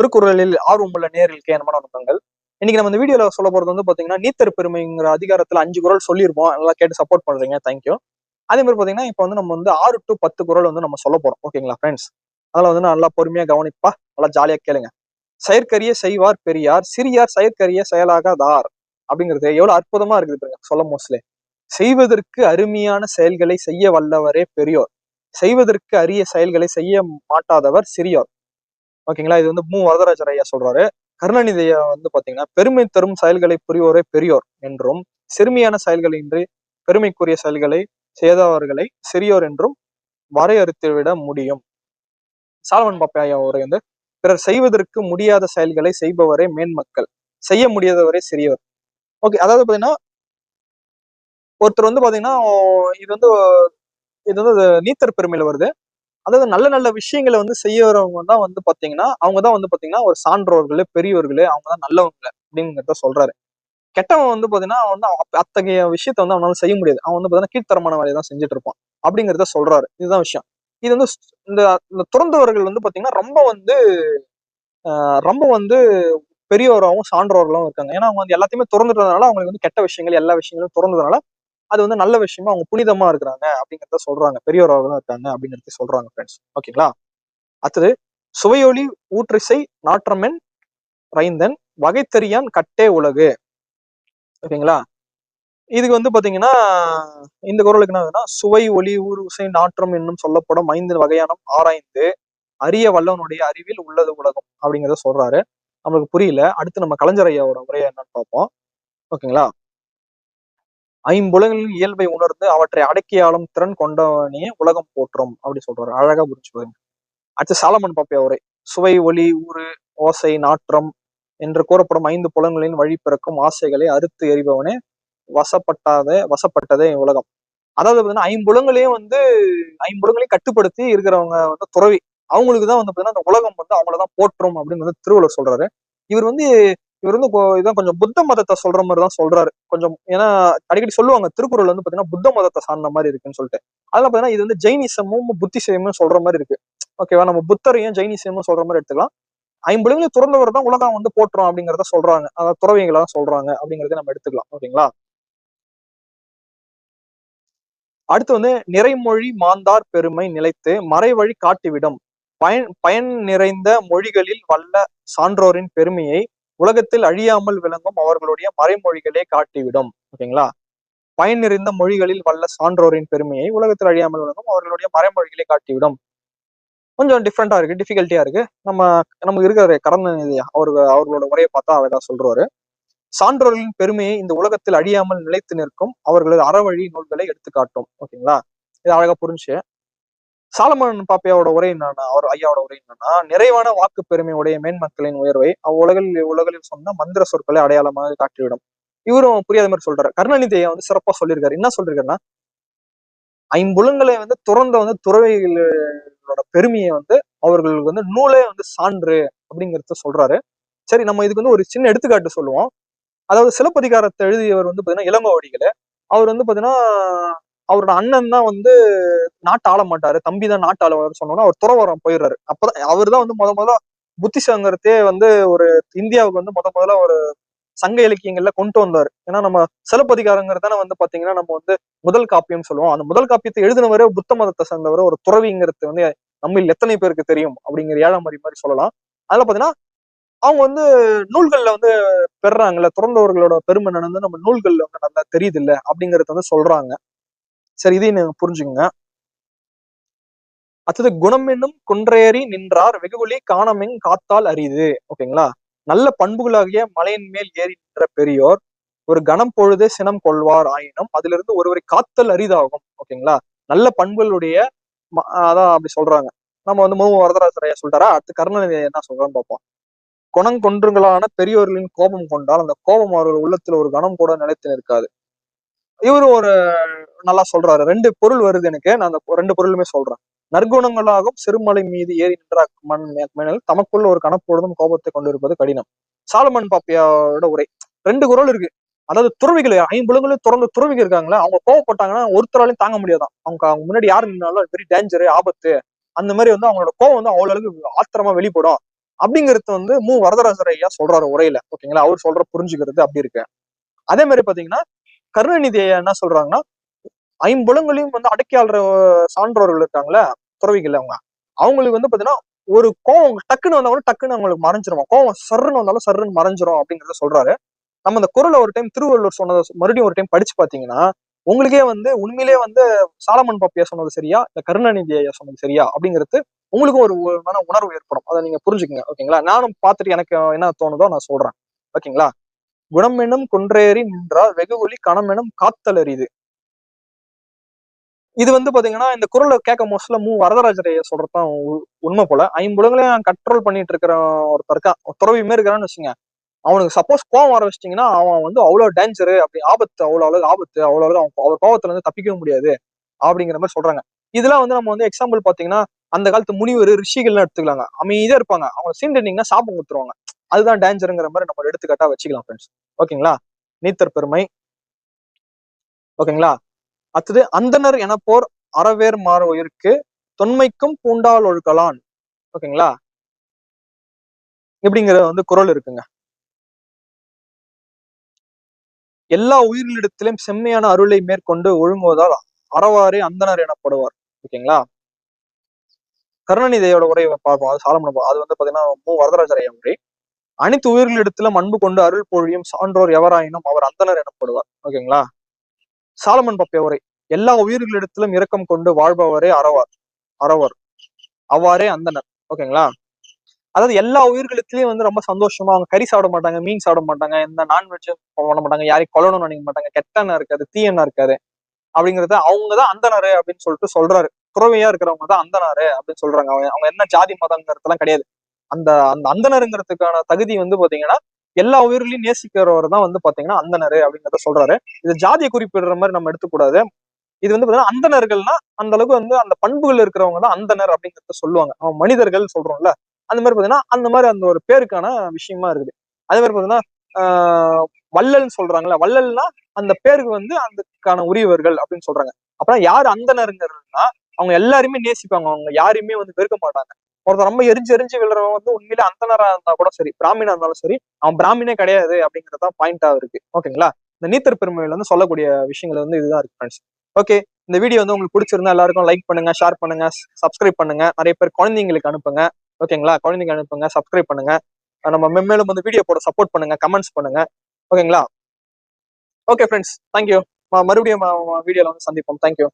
திருக்குறளில் ஆர்வமுள்ள நேரில் என்ன வணக்கங்கள். இன்னைக்கு நம்ம இந்த வீடியோல சொல்ல போறது வந்து பாத்தீங்கன்னா நீத்தர் பெருமைங்கிற அதிகாரத்துல அஞ்சு குரல் சொல்லியிருப்போம் நல்லா கேட்டு சப்போர்ட் பண்றீங்க. தேங்க்யூ அதே மாதிரி பாத்தீங்கன்னா இப்போ வந்து நம்ம வந்து ஆறு டு பத்து குரல் வந்து நம்ம சொல்ல போறோம். ஓகேங்களா ஃப்ரெண்ட்ஸ் அதில் வந்து நல்லா பொறுமையா கவனிப்பா. நல்லா ஜாலியா கேளுங்க. செயற்கரிய செய்வார் பெரியார் சிறியார் செயற்கரிய செயலாகாதார் அப்படிங்கிறது எவ்வளவு அற்புதமா இருக்குது பாருங்க சொல்ல மோஸ்ட்லி செய்வதற்கு அருமையான செயல்களை செய்ய வல்லவரே பெரியோர். செய்வதற்கு அரிய செயல்களை செய்ய மாட்டாதவர் சிறியோர். ஓகேங்களா? இது வந்து மு. வரதராஜர் ஐயா சொல்றாரு. கருணாநிதி ஐயா வந்து பாத்தீங்கன்னா பெருமை தரும் செயல்களை புரிவோரே பெரியோர் என்றும் சிறுமியான செயல்களின்றி பெருமைக்குரிய செயல்களை செய்தவர்களை சிறியோர் என்றும் வரையறுத்து விட முடியும். சாலவன் பாப்பையா அவரை வந்து பிறர் செய்வதற்கு முடியாத செயல்களை செய்பவரே மேன்மக்கள் செய்ய முடியாதவரே சிறியவர் ஓகே அதாவது பாத்தீங்கன்னா ஒருத்தர் வந்து பாத்தீங்கன்னா இது வந்து இது வந்து நீத்தர் பெருமையில வருது. அதாவது நல்ல நல்ல விஷயங்களை வந்து செய்யறவங்க தான் வந்து பாத்தீங்கன்னா அவங்க தான் வந்து பாத்தீங்கன்னா ஒரு சான்றோர்களே பெரியவர்களே அவங்க தான் நல்லவங்க அப்படிங்கிறத சொல்றாரு. கெட்டவன் வந்து பாத்தீங்கன்னா அவன் வந்து அத்தகைய விஷயத்த வந்து அவனால செய்ய முடியாது. அவன் வந்து பாத்தீங்கன்னா கீழ்த்தரமான வேலையை தான் செஞ்சுட்டு இருப்பான் அப்படிங்கிறத சொல்றாரு. இதுதான் விஷயம். இது வந்து இந்த இந்த துறந்தவர்கள் வந்து பாத்தீங்கன்னா ரொம்ப வந்து ரொம்ப வந்து பெரியவராகவும் சான்றோர்களாகவும் இருக்காங்க. ஏன்னா அவங்க வந்து எல்லாத்தையுமே திறந்துட்டதுனால அவங்களுக்கு வந்து கெட்ட விஷயங்கள் எல்லா விஷயங்களும் திறந்ததுனால அது வந்து நல்ல விஷயமா அவங்க புனிதமா இருக்கிறாங்க அப்படிங்கிறத சொல்றாங்க. பெரியவராகவும் இருக்காங்க அப்படிங்கிறத சொல்றாங்க ஃப்ரெண்ட்ஸ் ஓகேங்களா? அடுத்தது சுவையொலி ஊற்றிசை நாற்றமென் ரைந்தன் வகைத்தறியான் கட்டே உலகு. ஓகேங்களா? இதுக்கு வந்து பாத்தீங்கன்னா இந்த குரலுக்கு என்ன ஆகுதுன்னா, சுவை ஒளி ஊர் உசை நாற்றம் என்னும் சொல்லப்படும் ஐந்து வகையானம் ஆராய்ந்து அரிய வல்லவனுடைய அறிவில் உள்ளது உலகம் அப்படிங்கிறத சொல்றாரு. நம்மளுக்கு புரியல. அடுத்து நம்ம கலைஞர் ஐயாவோட உரையை என்னன்னு பார்ப்போம். ஓகேங்களா? ஐம்புலங்களின் இயல்பை உணர்ந்து அவற்றை அடக்கியாளும் திறன் கொண்டவனே உலகம் போற்றும் அப்படி சொல்றாரு. அழகா புரிச்சு பாருங்க. அடுத்து சாலமன் பாப்பியா உரை. சுவை ஒளி ஊறு ஓசை நாற்றம் என்று கூறப்படும் ஐந்து புலன்களின் வழி பிறக்கும் ஆசைகளை அறுத்து எறிபவனே வசப்பட்டாத வசப்பட்டதே உலகம். அதாவது பாத்தீங்கன்னா ஐம்புலங்களையும் வந்து ஐம்புலங்களையும் கட்டுப்படுத்தி இருக்கிறவங்க வந்து துறவி. அவங்களுக்கு தான் வந்து பாத்தீங்கன்னா அந்த உலகம் வந்து அவங்களதான் போற்றும் அப்படின்னு வந்து திருவள்ளுவர் சொல்றாரு. இவர் வந்து இவர் வந்து இதான் கொஞ்சம் புத்த மதத்தை சொல்ற மாதிரி தான் சொல்றாரு. கொஞ்சம் ஏன்னா அடிக்கடி சொல்லுவாங்க திருக்குறள் வந்து பாத்தீங்கன்னா புத்த மதத்தை சார்ந்த மாதிரி இருக்குன்னு சொல்லிட்டு. அதெல்லாம் பாத்தீங்கன்னா இது வந்து ஜெயினிசமும் புத்திசமும் சொல்ற மாதிரி இருக்கு. ஓகேவா நம்ம புத்தரையும் ஜெயினிசமும் சொல்ற மாதிரி எடுத்துக்கலாம். ஐம்புலங்களையும் துறந்தவர் தான் உலகம் வந்து போற்றும் அப்படிங்கறத சொல்றாங்க. அதாவது துறவிகளா சொல்றாங்க அப்படிங்கறத நம்ம எடுத்துக்கலாம். ஓகேங்களா அடுத்து வந்து நிறைமொழி மாந்தார் பெருமை நிலைத்து மறைவழி காட்டிவிடும். பயன் பயன் நிறைந்த மொழிகளில் வல்ல சான்றோரின் பெருமையை உலகத்தில் அழியாமல் விளங்கும் அவர்களுடைய மறைமொழிகளே காட்டிவிடும் ஓகேங்களா? பயன் நிறைந்த மொழிகளில் வல்ல சான்றோரின் பெருமையை உலகத்தில் அழியாமல் விளங்கும் அவர்களுடைய மறைமொழிகளே காட்டிவிடும். கொஞ்சம் டிஃப்ரெண்டா இருக்கு டிஃபிகல்ட்டியா இருக்கு. நம்ம நமக்கு இருக்கிற கடந்த அவரு அவர்களோட உரையை பார்த்தா அழகா சொல்றாரு. சான்றோர்களின் பெருமையை இந்த உலகத்தில் அழியாமல் நிலைத்து நிற்கும் அவர்களது அறவழி நூல்களை எடுத்து காட்டும் ஓகேங்களா? இது அழகா புரிஞ்சு. சாலமன் பாப்பையாவோட உரை என்னன்னா அவர் ஐயாவோட உரை என்னன்னா நிறைவான வாக்கு பெருமை உடைய மேன்மக்களின் உயர்வை அவ்வுலகில் உலகில் சொன்ன மந்திர சொற்களை அடையாளமாக காட்டிவிடும். இவரும் புரியாத மாதிரி சொல்றாரு. கருணாநிதி ஐயா வந்து சிறப்பா சொல்லியிருக்காரு. என்ன சொல்லிருக்காருன்னா ஐம்புலங்களை வந்து துறந்த வந்து துறவிகளோட பெருமையை வந்து அவர்களுக்கு வந்து நூலே வந்து சான்று அப்படிங்கிறத சொல்றாரு. சரி நம்ம இதுக்கு வந்து ஒரு சின்ன எடுத்துக்காட்டு சொல்லுவோம். அதாவது சிலப்பதிகாரத்தை எழுதியவர் வந்து பாத்தீங்கன்னா இளங்கோவடிகள். அவர் வந்து பாத்தீங்கன்னா அவரோட அண்ணன் தான் வந்து நாட்டு ஆள மாட்டாரு. தம்பி தான் நாட்டு ஆளவர் சொன்னோன்னா அவர் துறவரம் போயிடுறாரு. அப்பதான் அவர் தான் வந்து முத முதல்ல புத்தி வந்து ஒரு இந்தியாவுக்கு வந்து முத முதல்ல ஒரு சங்க இலக்கியங்கள்ல கொண்டு வந்தாரு. ஏன்னா நம்ம சிலப்பதிகாரங்கிறது தானே வந்து பாத்தீங்கன்னா நம்ம வந்து முதல் காப்பியம் சொல்லுவோம். அந்த முதல் காப்பியத்தை எழுதினவரே புத்த மதத்தை சேர்ந்தவரை. ஒரு துறவிங்கிறது வந்து நம்ம எத்தனை பேருக்கு தெரியும் அப்படிங்கிற ஏழாம் மாதிரி மாதிரி சொல்லலாம். அதுல பாத்தீங்கன்னா அவங்க வந்து நூல்கள்ல வந்து பெறாங்கல்ல துறந்தவர்களோட பெருமை நடந்து நம்ம நூல்கள்ல வந்து நல்லா தெரியுது இல்ல அப்படிங்கறத வந்து சொல்றாங்க. சரி இதையும் நீங்க புரிஞ்சுக்கங்க. அடுத்தது குணம் என்னும் குன்றேறி நின்றார் வெகுகுலி காணமெங் காத்தால் அரிது. ஓகேங்களா? நல்ல பண்புகளாகிய மலையின் மேல் ஏறி நின்ற பெரியோர் ஒரு கணம் பொழுது சினம் கொள்வார் ஆயினும் அதிலிருந்து ஒருவரை காத்தல் அரிதாகும். ஓகேங்களா? நல்ல பண்புகளுடைய அதான் அப்படி சொல்றாங்க. நம்ம வந்து மு வரதராஜர் ஐயா சொல்லிட்டாரா? அடுத்து கருணாநிதி என்ன சொல்றான்னு பார்ப்போம். குணங்கொன்றுங்களான பெரியோர்களின் கோபம் கொண்டால் அந்த கோபம் அவர்கள் உள்ளத்துல ஒரு கணம் கூட நிலைத்து நிற்காது. இவரு ஒரு நல்லா சொல்றாரு. ரெண்டு பொருள் வருது எனக்கு. நான் அந்த ரெண்டு பொருளுமே சொல்றேன். நற்குணங்களாகும் சிறுமலை மீது ஏறி நின்ற மண் மேனல் தமக்குள்ள ஒரு கணப்பொழுதும் கோபத்தை கொண்டிருப்பது கடினம். சாலமன் பாப்பியாவோட உரை. ரெண்டு குரல் இருக்கு. அதாவது துறவிகள் ஐம்புலங்களையும் தொடர்ந்து துறவிகள் இருக்காங்களா அவங்க கோவப்பட்டாங்கன்னா ஒருத்தராலையும் தாங்க முடியாதான். அவங்க அவங்க முன்னாடி யாரு நின்னாலும் பெரிய டேஞ்சரு ஆபத்து. அந்த மாதிரி வந்து அவங்களோட கோவம் வந்து அவ்வளவு அளவுக்கு ஆத்திரமா வெளிப்படும். அப்படிங்கிறது வந்து மு. வரதராஜர் ஐயா சொல்றாரு உரையில. ஓகேங்களா? அவர் சொல்ற புரிஞ்சுக்கிறது அப்படி இருக்கு. அதே மாதிரி பாத்தீங்கன்னா கருணாநிதி ஐயா என்ன சொல்றாங்கன்னா ஐம்புலங்களையும் வந்து அடக்கி ஆள்ற சான்றோர்கள் இருக்காங்களே துறவிகள் அவங்க. அவங்களுக்கு வந்து பாத்தீங்கன்னா ஒரு கோவம் டக்குன்னு வந்தாலும் டக்குன்னு அவங்களுக்கு மறைஞ்சிரும்? கோவம் சர்ன்னு வந்தாலும் சர்ன்னு மறைஞ்சிரும் அப்படிங்கறத சொல்றாரு. நம்ம அந்த குரலை ஒரு டைம் திருவள்ளுவர் சொன்னதை மறுபடியும் ஒரு டைம் படிச்சு பாத்தீங்கன்னா உங்களுக்கே வந்து உண்மையிலேயே வந்து சாலமன் பாப்பியா சொன்னது சரியா? இல்ல கருணாநிதி ஐயா சொன்னது சரியா? அப்படிங்கிறது உங்களுக்கும் ஒரு ஒரு மன உணர்வு ஏற்படும். அதை நீங்க புரிஞ்சுக்கங்க ஓகேங்களா? நானும் பார்த்துட்டு எனக்கு என்ன தோணுதோ நான் சொல்றேன். ஓகேங்களா? குணமெனும் குன்றேறி நின்றால் ஒளி கணமெனும் காத்தலறிது. இது வந்து பாத்தீங்கன்னா இந்த குரலை கேட்க மோஸ்ட்ல மு. வரதராஜரைய ஐயா சொல்றதுதான் உ- உண்மை போல. ஐம்புலங்களையும் கண்ட்ரோல் பண்ணிட்டு இருக்கிற ஒருத்தர் இருக்கான். ஒரு துறவி மாரி இருக்கிறான்னு வச்சுங்க அவனுக்கு சப்போஸ் கோவம் வர வச்சிட்டீங்கன்னா அவன் வந்து அவ்வளவு டேஞ்சரு அப்படி ஆபத்து அவ்வளவு அளவுக்கு ஆபத்து அவ்வளவு அளவுக்கு அவன் அவர் கோவத்துல இருந்து தப்பிக்கவே முடியாது அப்படிங்கிற மாதிரி சொல்றாங்க. இதெல்லாம் வந்து நம்ம வந்து எக்ஸாம்பிள் பாத்தீங்கன்னா அந்த காலத்து முனிவர் ரிஷிகள்லாம் எடுத்துக்கலாங்க. அமைதியா இருப்பாங்க. அவங்க சீண்டனிங்கன்னா சாபம் கொடுத்துருவாங்க. அதுதான் டேஞ்சருங்கிற மாதிரி நம்ம எடுத்துக்காட்டா வச்சுக்கலாம் ஃப்ரெண்ட்ஸ் ஓகேங்களா? நீத்தர் பெருமை. ஓகேங்களா? அடுத்தது அந்தனர் எனப்போர் அறவேர் மாற உயிர்க்கு தொன்மைக்கும் பூண்டால் ஒழுக்கலான் ஓகேங்களா? இப்படிங்கிறது வந்து குரல் இருக்குங்க. எல்லா உயிர்களிடத்திலும் செம்மையான அருளை மேற்கொண்டு ஒழுங்குவதால் அறவாறே அந்தனர் எனப்படுவார். ஓகேங்களா? கருணாநிதியோட உரை பார்ப்போம். அது சாலமன் அது வந்து பாத்தீங்கன்னா மு. வரதராஜர் ஐயா உரை. அனைத்து உயிர்களிடத்திலும் அன்பு கொண்டு அருள் பொழியும் சான்றோர் எவராயினும் அவர் அந்தனர் எனப்படுவார். ஓகேங்களா? சாலமன் பப்பிய உரை எல்லா உயிர்களிடத்திலும் இரக்கம் கொண்டு வாழ்பவரே அறவார் அறவர். அவ்வாறே அந்தனர். ஓகேங்களா? அதாவது எல்லா உயிர்களிடத்திலயும் வந்து ரொம்ப சந்தோஷமா அவங்க கறி சாப்பிட மாட்டாங்க மீன் சாப்பிட மாட்டாங்க எந்த நான்வெஜ் பண்ண மாட்டாங்க யாரையும் கொல்லணும்னு நினைக்க மாட்டாங்க கெட்டனா இருக்காது தீயனா இருக்காது அப்படிங்கறத அவங்கதான் அந்தனரு அப்படின்னு சொல்லிட்டு சொல்றாரு. துறவையா இருக்கிறவங்க தான் அந்தனாரு அப்படின்னு சொல்றாங்க அவங்க. அவங்க என்ன ஜாதி மதங்கிறதுலாம் கிடையாது. அந்த அந்த அந்தனருங்கிறதுக்கான தகுதி வந்து பாத்தீங்கன்னா எல்லா உயிர்களையும் நேசிக்கிறவர் தான் வந்து பாத்தீங்கன்னா அந்தனர் அப்படிங்கறத சொல்றாரு. இது ஜாதியை குறிப்பிடுற மாதிரி நம்ம எடுத்துக்கூடாது. இது வந்து பாத்தீங்கன்னா அந்தணர்கள்னா அந்த அளவுக்கு வந்து அந்த பண்புகள் இருக்கிறவங்க தான் அந்தனர் அப்படிங்கறத சொல்லுவாங்க. அவன் மனிதர்கள் சொல்றோம்ல. அந்த மாதிரி பாத்தீங்கன்னா அந்த மாதிரி அந்த ஒரு பேருக்கான விஷயமா இருக்குது. அதே மாதிரி பாத்தீங்கன்னா ஆஹ் வள்ளல்னு சொல்றாங்கல்ல. வள்ளல்னா அந்த பேருக்கு வந்து அதுக்கான உரியவர்கள் அப்படின்னு சொல்றாங்க. அப்புறம் யார் அந்தனருங்கிறதுனா அவங்க எல்லாருமே நேசிப்பாங்க. அவங்க யாரையுமே வந்து வெறுக்க மாட்டாங்க. ஒருத்தர் ரொம்ப எரிஞ்சு எரிஞ்சு விழுறவன் வந்து உண்மையிலே அந்தனரா இருந்தா கூட சரி பிராமணா இருந்தாலும் சரி அவன் பிராமினே கிடையாது அப்படிங்கிறது தான் பாயிண்டா இருக்கு. ஓகேங்களா? இந்த நீத்தர் பெருமையில வந்து சொல்லக்கூடிய விஷயங்கள் வந்து இதுதான் இருக்கு ஃப்ரெண்ட்ஸ் ஓகே இந்த வீடியோ வந்து உங்களுக்கு பிடிச்சிருந்தா எல்லாருக்கும் லைக் பண்ணுங்க ஷேர் பண்ணுங்க சப்ஸ்கிரைப் பண்ணுங்க. நிறைய பேர் குழந்தைங்களுக்கு அனுப்புங்க. ஓகேங்களா? குழந்தைங்க அனுப்புங்க சப்ஸ்கிரைப் பண்ணுங்க. நம்ம மென்மேலும் வந்து வீடியோ போட சப்போர்ட் பண்ணுங்க கமெண்ட்ஸ் பண்ணுங்க. ஓகேங்களா? ஓகே ஃப்ரெண்ட்ஸ் தேங்க்யூ மறுபடியும் வீடியோவில் வந்து சந்திப்போம். தேங்க்யூ